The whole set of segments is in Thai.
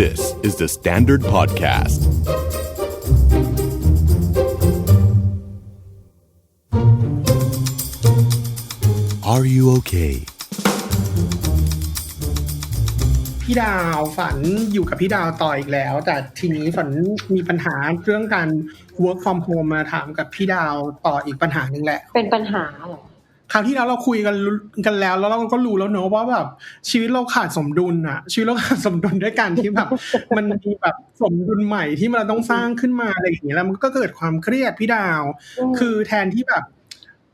This is the Standard Podcast. Are you okay? พี่ดาวฝันอยู่กับพี่ดาวต่ออีกแล้ว แต่ทีนี้ฝันมีปัญหาเรื่องการ work from home มาถามกับพี่ดาวต่ออีกปัญหาหนึ่งแหละ เป็นปัญหาเหรอ คราวที่แล้วเราคุยกันกันแล้ว แล้วเราก็รู้แล้วเนอะว่าแบบชีวิตเราขาดสมดุลอะชีวิตเราขาดสมดุลด้วยการที่แบบ มันมีแบบสมดุลใหม่ที่มันต้องสร้างขึ้นมาอะไรอย่างเงี้ยแล้วมันก็เกิดความเครียดพี่ดาวอืมคือแทนที่แบบ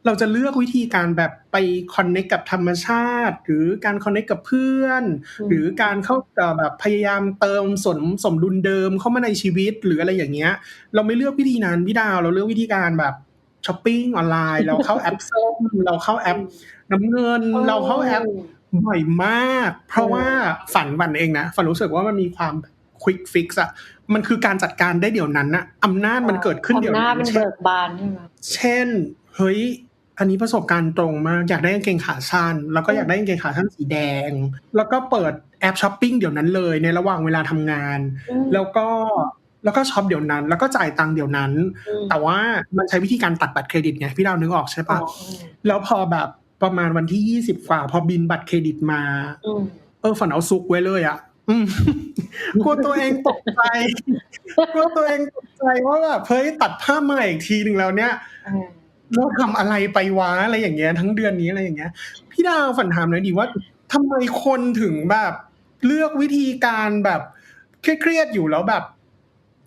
เราจะเลือกวิธีการแบบไปคอนเน c t กับธรรมชาติ หรือการคอนเน c t กับเพื่อน หรือการเข้าเอ่อแบบพยายามเติมสมสมดุลเดิมเข้ามาในชีวิตหรืออะไรอย่างเงี้ย เราไม่เลือกวิธีนั้นพี่ดาว เราเลือกวิธีการแบบ ช้อปปิ้งออนไลน์ เราเข้าแอปส้มเราเข้าแอปน้ำเงิน เราเข้าแอปบ่อยมาก เพราะว่าฝันวันเองนะฝันรู้สึกว่ามันมีความควิกฟิกซ์อะมันคือการจัดการได้เดี๋ยวนั้นนะอำนาจมันเกิดขึ้นเดี๋ยวอำนานั้จนมันเช่นเบิกบานใช่ไหมเช่น เฮ้ย อันนี้ประสบการณ์ตรงมาก อยากได้กางเกงขาสั้น แล้วก็อยากได้กางเกงขาสั้นสีแดง แล้วก็เปิดแอปช้อปปิ้งเดี๋ยวนั้นเลยในระหว่างเวลาทำงานอืมแล้วก็ แล้วก็ช็อปเดี๋ยวนั้น แล้วก็จ่ายตังค์เดี๋ยวนั้นอืมแต่ว่ามันใช้วิธีการตัดบัตรเครดิตไงพี่ดาวนึกออกใช่อ๋อปะแล้วพอแบบประมาณวันที่ยี่สิบกว่า พอบินบัตรเครดิตมาอืมเออฝันเอาซุกไว้เลยอะอืมกลัวตัวเองตกใจกลัวตัวเองตกใจว่าแบบเฮ้ยตัดผ้าพมาอีกทีหนึ่งแล้วเนี่ยเออเราทำอะไรไปวะอะไรอย่างเงี้ย ทั้งเดือนนี้อะไรอย่างเงี้ย พี่ดาวฝันถามหน่อยดีว่าทำไมคนถึงแบบ เลือกวิธีการแบบเครียดๆอยู่แล้วแบบ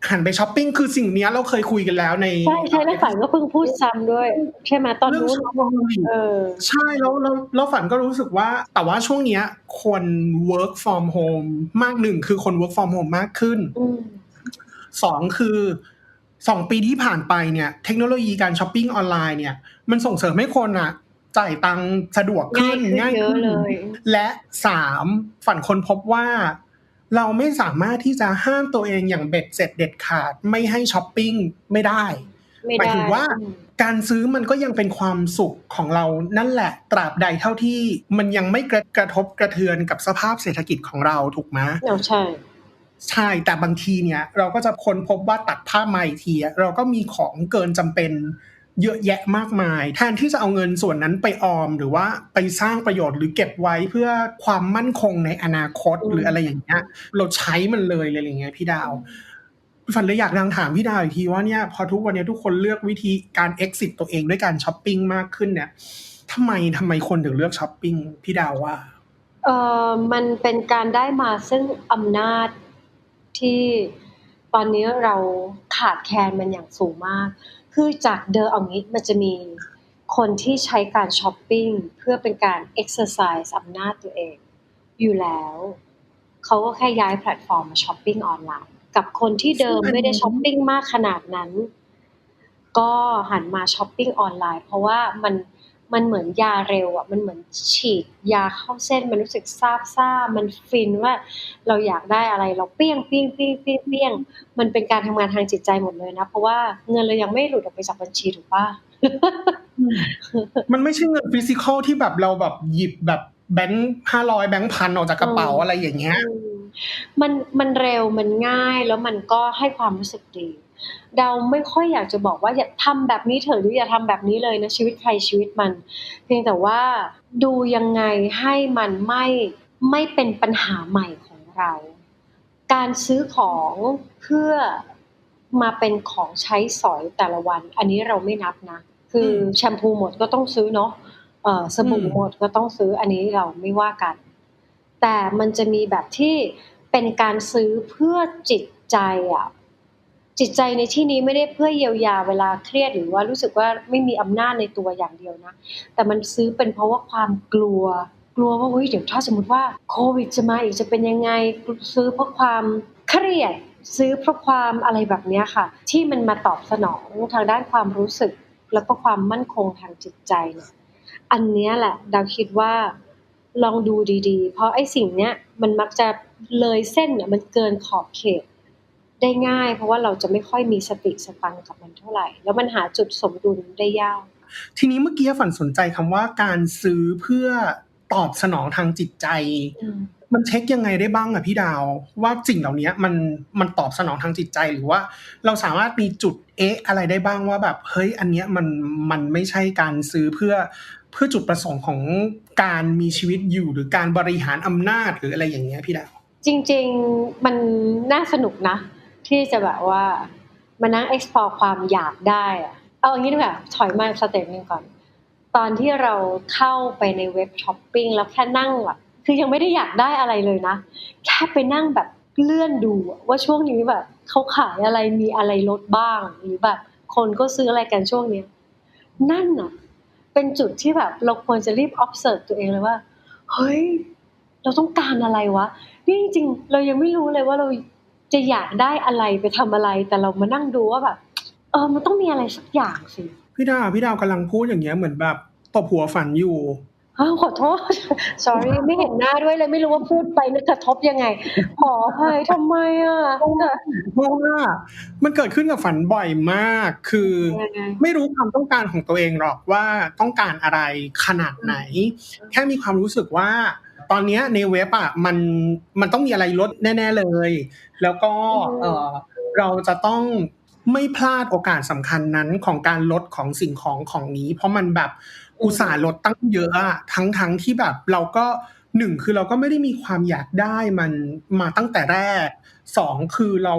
หันไปช้อปปิ้งคือสิ่งเนี้ยเราเคยคุยกันแล้วในใช่ใช่แล้วฝันก็เพิ่งพูดซ้ำด้วย ใช่ไหมตอนเรื่องนู้นช้อปปิ้งเออใช่แล้วแล้วแล้วฝันก็รู้สึกว่า แต่ว่าช่วงเนี้ย คน work from home มากหนึ่งคือคน work from home มากขึ้นอืมสองคือสองปีที่ผ่านไปเนี่ย เทคโนโลยีการช้อปปิ้งออนไลน์เนี่ยมันส่งเสริมให้คนอะจ่ายตังค์สะดวกขึ้นง่ายขึ้นเยอะเลย และสามฝันคนพบว่า เราไม่สามารถที่จะห้ามตัวเองอย่างเบ็ดเสร็จเด็ดขาดไม่ให้ช้อปปิ้งไม่ได้ไม่หมายได้ถึงว่าอืมการซื้อมันก็ยังเป็นความสุขของเรานั่นแหละ ตราบใดเท่าที่มันยังไม่กระกระทบกระเทือนกับสภาพเศรษฐกิจของเราถูกไหมเอาใช่ใช่แต่บางทีเนี่ย เราก็จะค้นพบว่าตัดผ้าพมาอีกทีอะเราก็มีของเกินจำเป็น เยอะแยะมากมาย แทนที่จะเอาเงินส่วนนั้นไปออม หรือว่าไปสร้างประโยชน์หรือเก็บไว้เพื่อความมั่นคงในอนาคตหรืออะไรอย่างเงี้ยเราใช้มันเลยอะไรอย่างเงี้ยพี่ดาวฝันเลยอยากลองถามพี่ดาวอีกทีว่าเนี่ยพอทุกวันนี้ทุกคนเลือกวิธีการ exit ตัวเองด้วยการช้อปปิ้งมากขึ้นเนี่ยทำไมทำไมคนถึงเลือกช้อปปิ้งพี่ดาวว่าเออมันเป็นการได้มาซึ่งอำนาจที่ตอนนี้เราขาดแคลนมันอย่างสูงมาก คือจากเดิมเอางี้มันจะมีคนที่ใช้การช้อปปิ้งเพื่อเป็นการ exercise อำนาจตัวเอง อยู่แล้ว เขาก็แค่ย้ายแพลตฟอร์มมาช้อปปิ้งออนไลน์ กับคนที่เดิมไม่ได้ช้อปปิ้งมากขนาดนั้น ก็หันมาช้อปปิ้งออนไลน์ เพราะว่ามัน มันเหมือนยาเร็วอะมันเหมือนฉีดยาเข้าเส้นมันรู้สึกซาบซ่ามันฟินว่า เราอยากได้อะไรเราเปี้ยงเปี้ยงเปี้ยงเปี้ยงเปี้ยงมันเป็นการทำงานทางจิตใจหมดเลยนะ เพราะว่าเงินเรายังไม่หลุดออกไปจากบัญชีถูกป่ะมันไม่ใช่เงินฟิสิกอลที่แบบเราแบบหยิบแบบแบงค์ห้าร้อยแบงค์พันออกจากกระเป๋าอืมอะไรอย่างเงี้ยอืมมันมันเร็วมันง่ายแล้วมันก็ให้ความรู้สึกดี เราไม่ค่อยอยากจะบอกว่าอย่าทำแบบนี้เถอะหรืออย่าทำแบบนี้เลยนะชีวิตใครชีวิตมัน เพียงแต่ว่าดูยังไงให้มันไม่ไม่เป็นปัญหาใหม่ของเรา การซื้อของเพื่อมาเป็นของใช้สอยแต่ละวัน อันนี้เราไม่นับนะ คืออมแชมพูหมดก็ต้องซื้อเนาะเอ่อสบู่อืมหมดก็ต้องซื้ออันนี้เราไม่ว่ากัน แต่มันจะมีแบบที่เป็นการซื้อเพื่อจิตใจอะ จิตใจในที่นี้ไม่ได้เพื่อเยียวยาเวลาเครียดหรือว่ารู้สึกว่าไม่มีอำนาจในตัวอย่างเดียวนะ แต่มันซื้อเป็นเพราะว่าความกลัว กลัวว่าเฮ้ยเดี๋ยวถ้าสมมติว่าโควิดจะมาอีกจะเป็นยังไง ซื้อเพราะความเครียด ซื้อเพราะความอะไรแบบนี้ค่ะ ที่มันมาตอบสนองทางด้านความรู้สึก แล้วก็ความมั่นคงทางจิตใจเนี่ยอันนี้แหละดาวคิดว่าลองดูดีๆ เพราะไอ้สิ่งเนี้ยมันมักจะเลยเส้นเนี่ยมันเกินขอบเขต ได้ง่าย เพราะว่าเราจะไม่ค่อยมีสติสตังค์กับมันเท่าไหร่ แล้วมันหาจุดสมดุลได้ยาก ทีนี้เมื่อกี้ฝันสนใจคำว่าการซื้อเพื่อตอบสนองทางจิตใจอืมมันเช็คยังไงได้บ้างอะพี่ดาว ว่าสิ่งเหล่านี้มันมันตอบสนองทางจิตใจหรือว่า เราสามารถมีจุดเอ๊ะอะไรได้บ้างว่าแบบเฮ้ยอันเนี้ยมันมันไม่ใช่การซื้อเพื่อเพื่อจุดประสงค์ของการมีชีวิตอยู่หรือการบริหารอำนาจหรืออะไรอย่างเงี้ยพี่ดาวจริง ๆ มันน่าสนุกนะ ที่จะแบบว่ามานั่ง explore ความอยากได้อะเอาอย่างนี้ดีกว่าถอยมาสเต็ปหนึงก่อน ตอนที่เราเข้าไปในเว็บช้อปปิ้งแล้วแค่นั่งแบบคือยังไม่ได้อยากได้อะไรเลยนะ แค่ไปนั่งแบบเลื่อนดูว่าช่วงนี้แบบเขาขายอะไรมีอะไรลดบ้างหรือแบบคนก็ซื้ออะไรกันช่วงเนี้ยนั่นน่ะ เป็นจุดที่แบบเราควรจะรีบ observe ตัวเองเลยว่า เฮ้ย เราต้องการอะไรวะ นี่จริงเรายังไม่รู้เลยว่าเรา จะอยากได้อะไรไปทำอะไร แต่เรามานั่งดูว่าแบบ เออ มันต้องมีอะไรสักอย่างสิพี่ดาวพี่ดาวกำลังพูดอย่างเงี้ยเหมือนแบบตบหัวฝันอยู่อ้าวขอโทษ sorry ไม่เห็นหน้าด้วยเลยไม่รู้ว่าพูดไปนึกกระทบยังไงขออภัยทำไมอะเพราะว่ามันเกิดขึ้นกับฝันบ่อยมาก คือยังไงไม่รู้ความต้องการของตัวเองหรอกว่าต้องการอะไรขนาดไหน แค่มีความรู้สึกว่า ตอนเนี้ยในเว็บอะมันมันต้องมีอะไรลดแน่ ๆเลย แล้วก็อืมเออเราจะต้องไม่พลาดโอกาสสำคัญนั้นของการลดของสิ่งของของนี้ เพราะมันแบบอุตส่าห์ลดตั้งเยอะอะทั้งทั้งที่แบบเราก็หนึ่งคือเราก็ไม่ได้มีความอยากได้มันมาตั้งแต่แรกสองคือเรา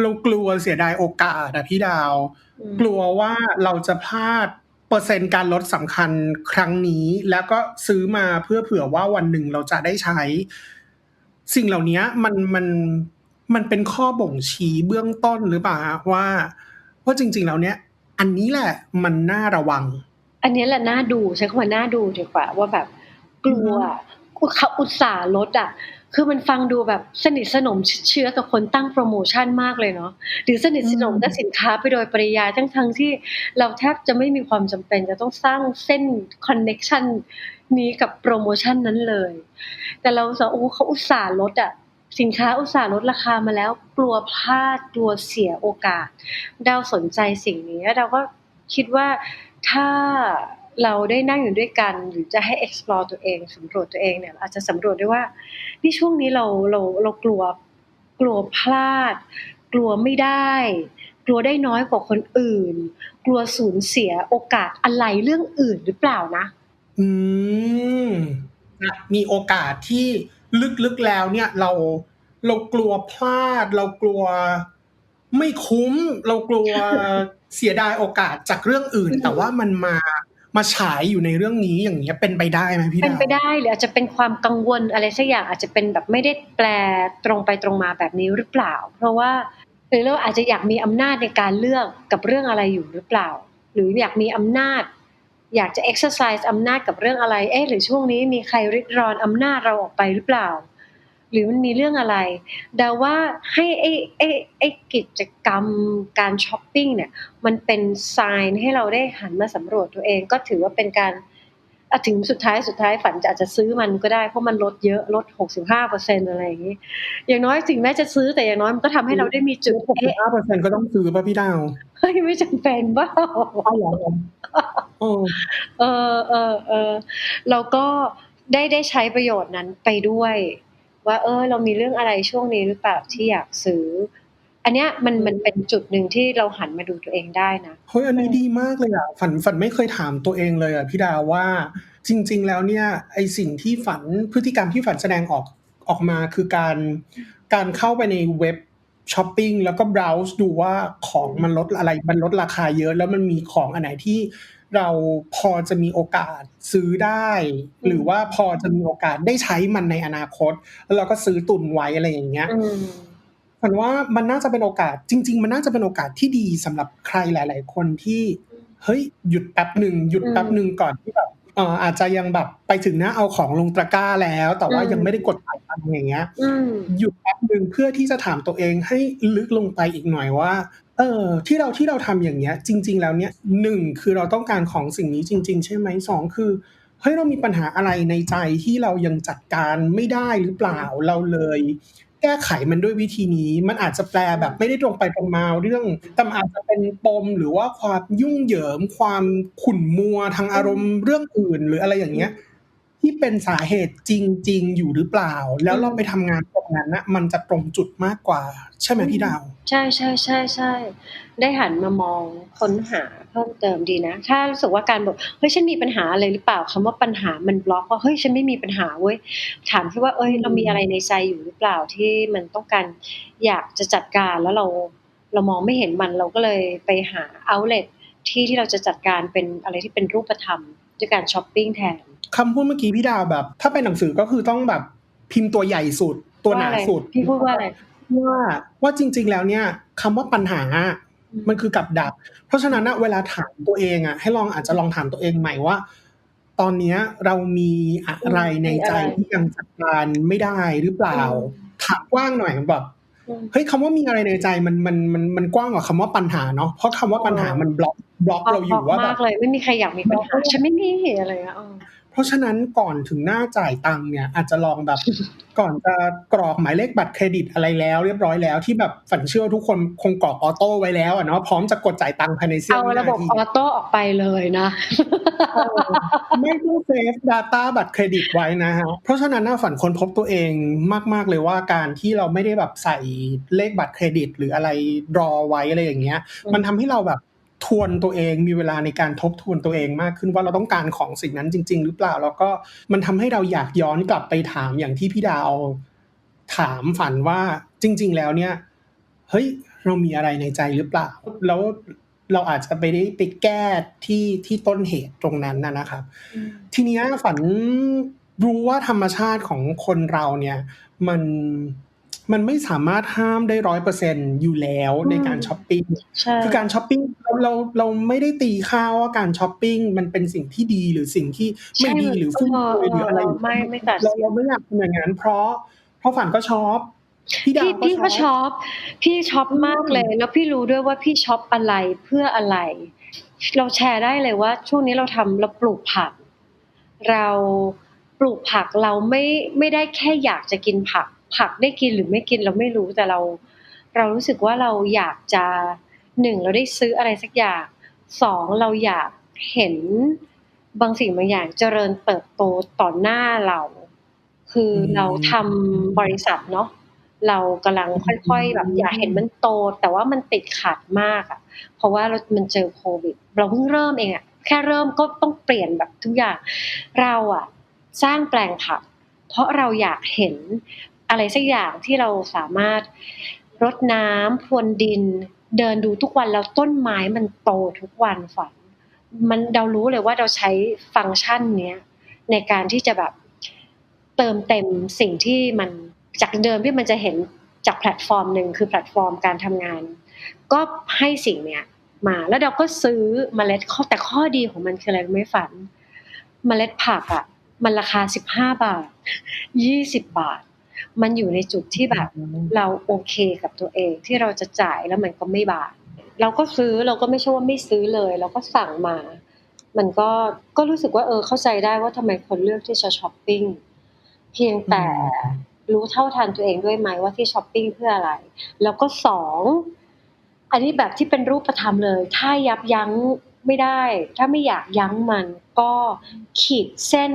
เรากลัวเสียดายโอกาสอะพี่ดาวอืมกลัวว่าเราจะพลาด เปอร์เซ็นต์การลดสำคัญครั้งนี้ แล้วก็ซื้อมาเพื่อเผื่อว่าวันหนึ่งเราจะได้ใช้ สิ่งเหล่านี้มันมันมันเป็นข้อบ่งชี้เบื้องต้นหรือเปล่าฮะว่าว่าจริง ๆ แล้วเนี้ยอันนี้แหละมันน่าระวัง อันนี้แหละน่าดูใช้คำว่าน่าดูดีกว่าว่าแบบกลัวเขาอุตส่าห์ลดอะ คือมันฟังดูแบบสนิทสนมเชื้อกับคนตั้งโปรโมชั่นมากเลยเนาะหรือสนิทสนมกับสินค้าไปโดยปริยายทั้งทั้งที่เราแทบจะไม่มีความจำเป็น จะต้องสร้างเส้นคอนเน็ชันนี้กับโปรโมชั่นนั้นเลย แต่เราสโอ้เขาอุตส่าห์ลดอะสินค้าอุตส่าห์ลดราคามาแล้ว กลัวพลาดกลัวเสียโอกาสดาสนใจสิ่งนี้เราก็คิดว่าถ้า เราได้นั่งอยู่ด้วยกันหรือจะให้ explore ตัวเองสำรวจตัวเองเนี่ยอาจจะสำรวจได้ว่านี่ช่วงนี้เราเราเรากลัวกลัวพลาด กลัวไม่ได้ กลัวได้น้อยกว่าคนอื่น กลัวสูญเสียโอกาสอะไรเรื่องอื่นหรือเปล่านะ อืมมีโอกาสที่ลึกๆแล้วเนี่ยเราเรากลัวพลาด เรากลัวไม่คุ้ม เรากลัวเสียดายโอกาสจากเรื่องอื่น แต่ว่ามันมา มาฉายอยู่ในเรื่องนี้อย่างเงี้ยเป็นไปได้ไหมพี่เป็นไปได้หรืออาจจะเป็นความกังวลอะไรสักอย่างอาจจะเป็นแบบไม่ได้แปลตรงไปตรงมาแบบนี้หรือเปล่า เพราะว่าหรือเราอาจจะอยากมีอำนาจในการเลือกกับเรื่องอะไรอยู่หรือเปล่า หรืออยากมีอำนาจ อยากจะ exercise อำนาจกับเรื่องอะไรเอ๊ะหรือช่วงนี้มีใครริดรอนอำนาจเราออกไปหรือเปล่า หรือมันมีเรื่องอะไรเดาว่าให้ไอ้ไอ้ไอ้กิจกรรมการช้อปปิ้งเนี่ยมันเป็น sign ให้เราได้หันมาสำรวจตัวเองก็ถือว่าเป็นการอะถึงสุดท้ายสุดท้ายฝันจะอาจจะซื้อมันก็ได้เพราะมันลดเยอะลด 65เปอร์เซ็นอะไรอย่างนี้ อย่างน้อยถึงแม้จะซื้อแต่อย่างน้อยมันก็ทำให้เราได้มีจุดหกสิบเอ๊ะห้าเปอร์เซ็นก็ต้องซื้อป่ะพี่ดาวเฮ้ยไม่จำเป็นบ้าอ๋อเหรอเออเออเออเออเราก็ได้ได้ใช้ประโยชน์นั้นไปด้วย ว่าเออเรามีเรื่องอะไรช่วงนี้หรือเปล่าที่อยากซื้อ อันเนี้ยมันมันเป็นจุดหนึ่งที่เราหันมาดูตัวเองได้นะเฮ้ยอันนี้ดีมากเลยอะฝันฝันไม่เคยถามตัวเองเลยอะพี่ดาวว่าจริง ๆ แล้วเนี่ยไอสิ่งที่ฝันพฤติกรรมที่ฝันแสดงออกออกมาคือการการเข้าไปในเว็บ ช้อปปิ้งแล้วก็ browse ดูว่าของมันลดอะไรมันลดราคาเยอะ แล้วมันมีของอันไหนที่เราพอจะมีโอกาสซื้อได้ หรือว่าพอจะมีโอกาสได้ใช้มันในอนาคต แล้วเราก็ซื้อตุนไว้อะไรอย่างเงี้ยอืมฝันว่ามันน่าจะเป็นโอกาสจริง ๆ มันน่าจะเป็นโอกาสที่ดีสำหรับใครหลาย ๆ คนที่เฮ้ยหยุดแป๊บหนึ่งหยุดแป๊บหนึ่งก่อนที่แบบเอ่ออาจจะยังแบบไปถึงหน้าเอาของลงตะกร้าแล้ว แต่ว่าอืมยังไม่ได้กดจ่ายตังค์อย่างเงี้ยอืมหยุดแป๊บหนึ่งเพื่อที่จะถามตัวเองให้ลึกลงไปอีกหน่อยว่า เออ ที่เราที่เราทำอย่างเงี้ย จริง ๆ แล้วเนี่ยหนึ่งคือเราต้องการของสิ่งนี้จริง ๆ ใช่ไหมสองคือเฮ้ยเรามีปัญหาอะไรในใจที่เรายังจัดการไม่ได้หรือเปล่าเราเลย แก้ไขมันด้วยวิธีนี้ มันอาจจะแปลแบบไม่ได้ตรงไปตรงมาเรื่องแต่อาจจะเป็นปมหรือว่าความยุ่งเหยิงความขุ่นมัวทางอารมณ์เรื่องอื่น หรืออะไรอย่างเงี้ย ที่เป็นสาเหตุจริง ๆ อยู่หรือเปล่า แล้วเราไปทำงานตรงนั้นนะมันจะตรงจุดมากกว่า ใช่ไหมพี่ดาว ใช่ใช่ใช่ใช่ได้หันมามองค้นหาเพิ่มเติมดีนะ ถ้ารู้สึกว่าการบอกเฮ้ยฉันมีปัญหาอะไรหรือเปล่าคำว่าปัญหามันบล็อกว่าเฮ้ยฉันไม่มีปัญหาเว้ยถามแค่ว่าเอ้ยเรามีอะไรในใจอยู่หรือเปล่าที่มันต้องการอยากจะจัดการแล้วเราเรามองไม่เห็นมันเราก็เลยไปหาเอาเล t ที่ที่เราจะจัดการเป็นอะไรที่เป็นรูปธรรม ด้วยการช้อปปิ้งแทนคำพูดเมื่อกี้พี่ดาวแบบ ถ้าเป็นหนังสือก็คือต้องแบบพิมพ์ตัวใหญ่สุด ตัวหนาสุดพี่พูดว่าอะไรว่าว่าจริง ๆ แล้วเนี่ยคำว่าปัญหามันคือกับดัก เพราะฉะนั้นนะเวลาถามตัวเองอะ ให้ลองอาจจะลองถามตัวเองใหม่ว่า ตอนเนี้ยเรามีอะไรในใจที่ยังจัดการไม่ได้หรือเปล่า ถามกว้างหน่อยแบบอืม เฮ้ยคำว่ามีอะไรในใจมันมันมันมันกว้างกว่าคำว่าปัญหาเนาะเพราะคำว่าปัญหามันบล็อกบล็อกเราอยู่ว่าแบมาบกเลยไม่มีใครอยากมีปัญหาฉันไม่มีอะไรอะ เออเพราะฉะนั้นก่อนถึงหน้าจ่ายตังค์เนี่ย อาจจะลองแบบก่อนจะกรอกหมายเลขบัตรเครดิตอะไรแล้ว เรียบร้อยแล้วที่แบบฝันเชื่อว่าทุกคนคงกรอกออโต้ไว้แล้วอะเนาะพร้อมจะกดจ่ายตังค์ภายในเสี้ยวเอาวิระนาบบทีออโต้ออกไปเลยนะไม่ต้องเซฟ Data บัตรเครดิตไว้นะฮะเพราะฉะนั้นน่าฝันคนพบตัวเองมาก ๆเลยว่าการที่เราไม่ได้แบบใส่เลขบัตรเครดิต หรืออะไรรอไว้อะไรอย่างเงี้ยอืมมันทำให้เราแบบ ทวนตัวเองมีเวลาในการทบทวนตัวเองมากขึ้นว่าเราต้องการของสิ่งนั้นจริง ๆ หรือเปล่า แล้วก็มันทำให้เราอยากย้อนกลับไปถามอย่างที่พี่ดาวถามฝันว่าจริง ๆ แล้วเนี่ยเฮ้ยเรามีอะไรในใจหรือเปล่า แล้วเราอาจจะไปได้ไปแก้ที่ที่ต้นเหตุตรงนั้นนะนะครับ ทีเนี้ยฝันรู้ว่าธรรมชาติของคนเราเนี่ย มัน มันไม่สามารถห้ามได้ร้อยเปอร์เซ็นอยู่แล้วอืมในการช้อปปิ้งใช่คือการช้อปปิ้งเราเราเราไม่ได้ตีค่าว่าการช้อปปิ้งมันเป็นสิ่งที่ดีหรือสิ่งที่ไม่ดีหรือฟุ่มเฟือยหรืออะไรไม่ไม่ตัดเราสินเราไม่อยากเป็นอย่างนั้นเพราะเพราะฝันก็ช็อปพี่ดาพี่วพี่ก็ช็ช็อปอปพี่ช็อปมากเลย แล้วพี่รู้ด้วยว่าพี่ช็อปอะไรเพื่ออะไร เราแชร์ได้เลยว่า ช่วงนี้เราทำเราปลูกผัก เราปลูกผักเราไม่ไม่ได้แค่อยากจะกินผัก ผักได้กินหรือไม่กินเราไม่รู้แต่เรา เรารู้สึกว่าเราอยากจะหนึ่งเราได้ซื้ออะไรสักอย่างสองเราอยากเห็นบางสิ่งบางอย่างเจริญเติบโตต่อหน้าเรา คือเราทำบริษัทเนาะเรากำลังค่อยๆแบบอยากเห็นมันโต แต่ว่ามันติดขัดมากอะ่ะ เพราะว่าเรามันเจอโควิด เราเพิ่งเริ่มเองอะ่ะแค่เริ่มก็ต้องเปลี่ยนแบบทุกอย่าง เราอะ่ะ สร้างแปลงผัก เพราะเราอยากเห็น อะไรสักอย่างที่เราสามารถรดน้ำพรวนดิน เดินดูทุกวันแล้วต้นไม้มันโตทุกวันฝัน มันเรารู้เลยว่าเราใช้ฟังก์ชันเนี้ยในการที่จะแบบเติมเต็มสิ่งที่มันจากเดิมที่มันจะเห็นจากแพลตฟอร์มหนึ่งคือแพลตฟอร์มการทำงาน ก็ให้สิ่งเนี้ยมาแล้วเราก็ซื้อเมล็ดข้อแต่ข้อดีของมันคืออะไรไม่ฝันเมล็ดผักอะ มันราคาสิบห้าบาทยี่สิบบาท มันอยู่ในจุดที่แบบเราโอเคกับตัวเองที่เราจะจ่ายแล้วมันก็ไม่บาทเราก็ซื้อเราก็ไม่ใช่ว่าไม่ซื้อเลย เราก็สั่งมา มันก็ก็รู้สึกว่าเออเข้าใจได้ว่าทำไมคนเลือกที่จะช้อปปิ้งเพียงแต่รู้เท่าทันตัวเองด้วยไหมว่าที่ช้อปปิ้งเพื่ออะไร แล้วก็สองอันนี้แบบที่เป็นรูปธรรมเลย ถ้ายับยั้งไม่ได้ ถ้าไม่อยากยั้งมันก็ขีดเส้น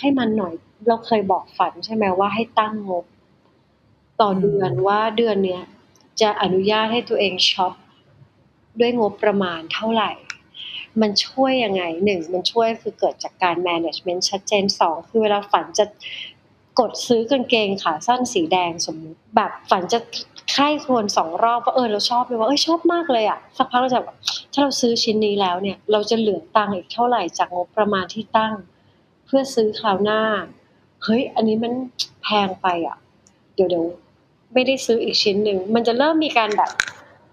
ให้มันหน่อย เราเคยบอกฝันใช่ไหมว่าให้ตั้งงบ ต่อเดือนว่าเดือนเนี้ยจะอนุญาตให้ตัวเองช็อปด้วยงบประมาณเท่าไหร่ มันช่วยยังไงหนึ่งมันช่วยคือเกิดจากการ management ชัดเจนสองคือเวลาฝันจะกดซื้อกางเกงขาสั้นสีแดงสมมติแบบฝันจะใคร่ครวญสองรอบว่าเออเราชอบเลยว่าเอ้ยชอบมากเลยอะสักพักเราจะแบบถ้าเราซื้อชิ้นนี้แล้วเนี่ย เราจะเหลือตังค์อีกเท่าไหร่จากงบประมาณที่ตั้ง เพื่อซื้อคราวหน้า เฮ้ยอันนี้มันแพงไปอะ เดี๋ยวเดี๋ยวไม่ได้ซื้ออีกชิ้นหนึ่ง มันจะเริ่มมีการแบบ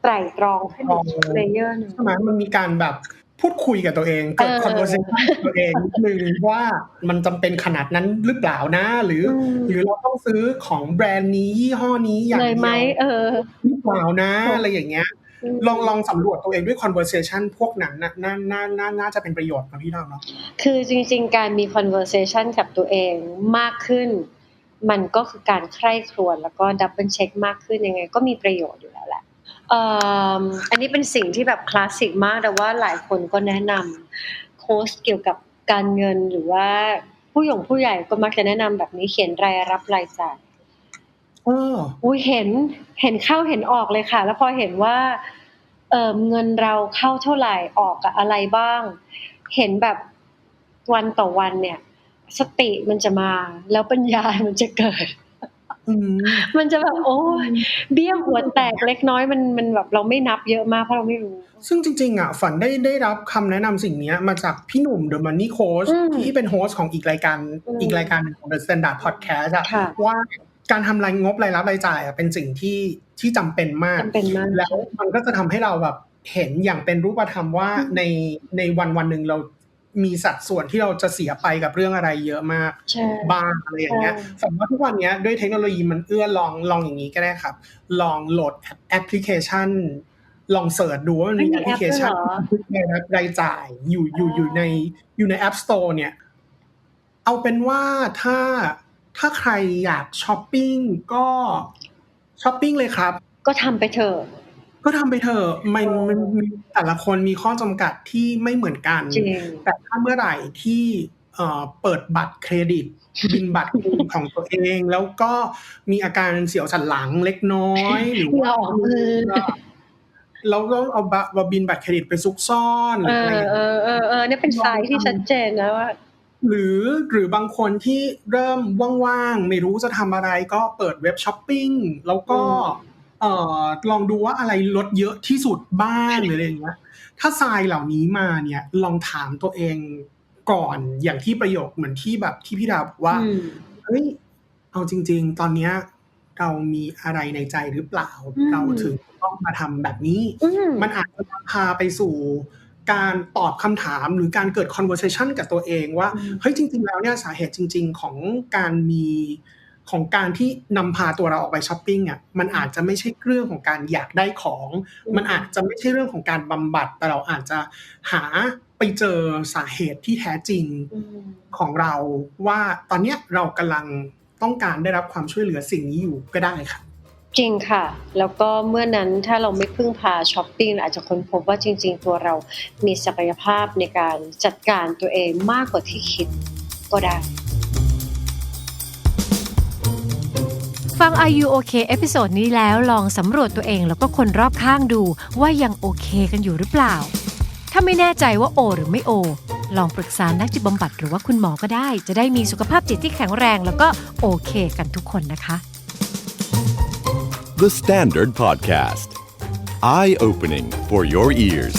ไตร่ตรองขึ้นอีกเลเยอร์หนึ่งใช่ไหมมันมีการแบบ พูดคุยกับตัวเองเกิดเออ conversation กับตัวเองนิดนึงว่ามันจำเป็นขนาดนั้นหรือเปล่านะ หรืออมหรือเราต้องซื้อของแบรนด์นี้ยี่ห้อนี้อย่างเลเดียไหมยวเออหรือเปล่านะอะไรอย่างเงี้ย ลองลองสำรวจตัวเองด้วย conversation พวกนั้นนะน่าน่าน่าน่าจะเป็นประโยชน์นะพี่ดาวเนาะคือจริง ๆ การมี conversation กับตัวเองมากขึ้น มันก็คือการใคร่ครวญแล้วก็ดับเบิลเช็คมากขึ้นยังไง ก็มีประโยชน์อยู่แล้วแหละเอ่ออันนี้เป็นสิ่งที่แบบคลาสสิกมากแต่ว่าหลายคนก็แนะนำโค้ชเกี่ยวกับการเงินหรือว่าผู้หยงผู้ใหญ่ก็มักจะแนะนำแบบนี้เขียนรายรับรายจ่ายเอออุ้ยเห็นเห็นเข้าเห็นออกเลยค่ะ แล้วพอเห็นว่าเออเงินเราเข้าเท่าไหร่ออกกับอะไรบ้าง เห็นแบบวันต่อวันเนี่ย สติมันจะมา แล้วปัญญามันจะเกิดอื มมันจะแบบโอ้ยเบี้ยหัวแตกเล็กน้อยมันมันแบบเราไม่นับเยอะมากเพราะเราไม่รู้ ซึ่งจริง ๆ อะ ฝันได้ได้รับคำแนะนำสิ่งเนี้ยมาจากพี่หนุ่ม The Money Coach อืมที่เป็นโฮสต์ของอีกรายการอืมอีกรายการหนึ่งของ The Standard Podcast อะค่ะว่าการทำรายงบรายรับรายจ่ายอะเป็นสิ่งที่ที่จำเป็นมากจำเป็นมาก แล้วมันก็จะทำให้เราแบบเห็นอย่างเป็นรูปธรรมว่าอืมในในวันวันหนึ่งเรา มีสัดส่วนที่เราจะเสียไปกับเรื่องอะไรเยอะมากใช่บ้างอะไรอย่างเงี้ยใช่สมมติว่าทุกวันเนี้ยด้วยเทคโนโลยีมันเอื้อลองลองอย่างนี้ก็ได้ครับ ลองโหลดแอปพลิเคชัน ลองเสิร์ชดูว่ามันมีไม่มีแอปพลิเคชันแอปด้วยเหรอรายรับรายจ่ายอยู่อยู่อ๋อออยู่ในอยู่ใน App Store เนี่ย เอาเป็นว่าถ้าถ้าใครอยากช้อปปิ้งก็ช้อปปิ้งเลยครับ ก็ทำไปเถอะ ก็ทำไปเถอะมันมันมันแต่ละคนมีข้อจำกัดที่ไม่เหมือนกันจริงแต่ถ้าเมื่อไหร่ที่เอ่อเปิดบัตรเครดิตบินบัตรเครดิตของตัวเอง แล้วก็มีอาการเสียวสันหลังเล็กน้อย หรือว่าเราออกมือเราก็เอาบัตรบินบัตรเครดิตไปซุกซ่อนหเอรืออะไรออย่างเอเงี้ยอเออเออเนี่ยเป็นสายที่ชัดเจนนะว่าหรือหรือบางคนที่เริ่มว่างๆ ไม่รู้จะทำอะไรก็เปิดเว็บช้อปปิ้งแล้วก็อืม เอ่อลองดูว่าอะไรลดเยอะที่สุดบ้างหรืออะไรอย่างเงี้ยถ้าทรายเหล่านี้มาเนี่ยลองถามตัวเองก่อนอย่างที่ประโยคเหมือนที่แบบที่พี่ดาบอกว่าอืมเฮ้ยเอาจริง ๆ ตอนเนี้ยเรามีอะไรในใจหรือเปล่าอืมเราถึงต้องมาทำแบบนี้อืมมันอาจจะพาไปสู่การตอบคำถามหรือการเกิด conversation กับตัวเองว่าอืมเฮ้ยจริง ๆ แล้วเนี่ยสาเหตุจริง ๆ ของการมี ของการที่นำพาตัวเราออกไปช้อปปิ้งอะมันอาจจะไม่ใช่เรื่องของการอยากได้ของ มันอาจจะไม่ใช่เรื่องของการบำบัด แต่เราอาจจะหาไปเจอสาเหตุที่แท้จริงอืมของเราว่าตอนเนี้ยเรากำลังต้องการได้รับความช่วยเหลือสิ่งนี้อยู่ก็ได้ค่ะจริงค่ะ แล้วก็เมื่อนั้นถ้าเราไม่พึ่งพาช้อปปิ้งเราอาจจะค้นพบว่าจริง ๆ ตัวเรามีศักยภาพในการจัดการตัวเองมากกว่าที่คิดก็ได้ ฟัง Are You OK เอพิโซดนี้แล้วลองสำรวจตัวเองแล้วก็คนรอบข้างดูว่ายังโอเคกันอยู่หรือเปล่า ถ้าไม่แน่ใจว่าโอ หรือไม่โอ ลองปรึกษานักจิตบำบัดหรือว่าคุณหมอก็ได้ จะได้มีสุขภาพจิตที่แข็งแรงแล้วก็โอเคกันทุกคนนะคะ The Standard Podcast. Eye opening for your ears.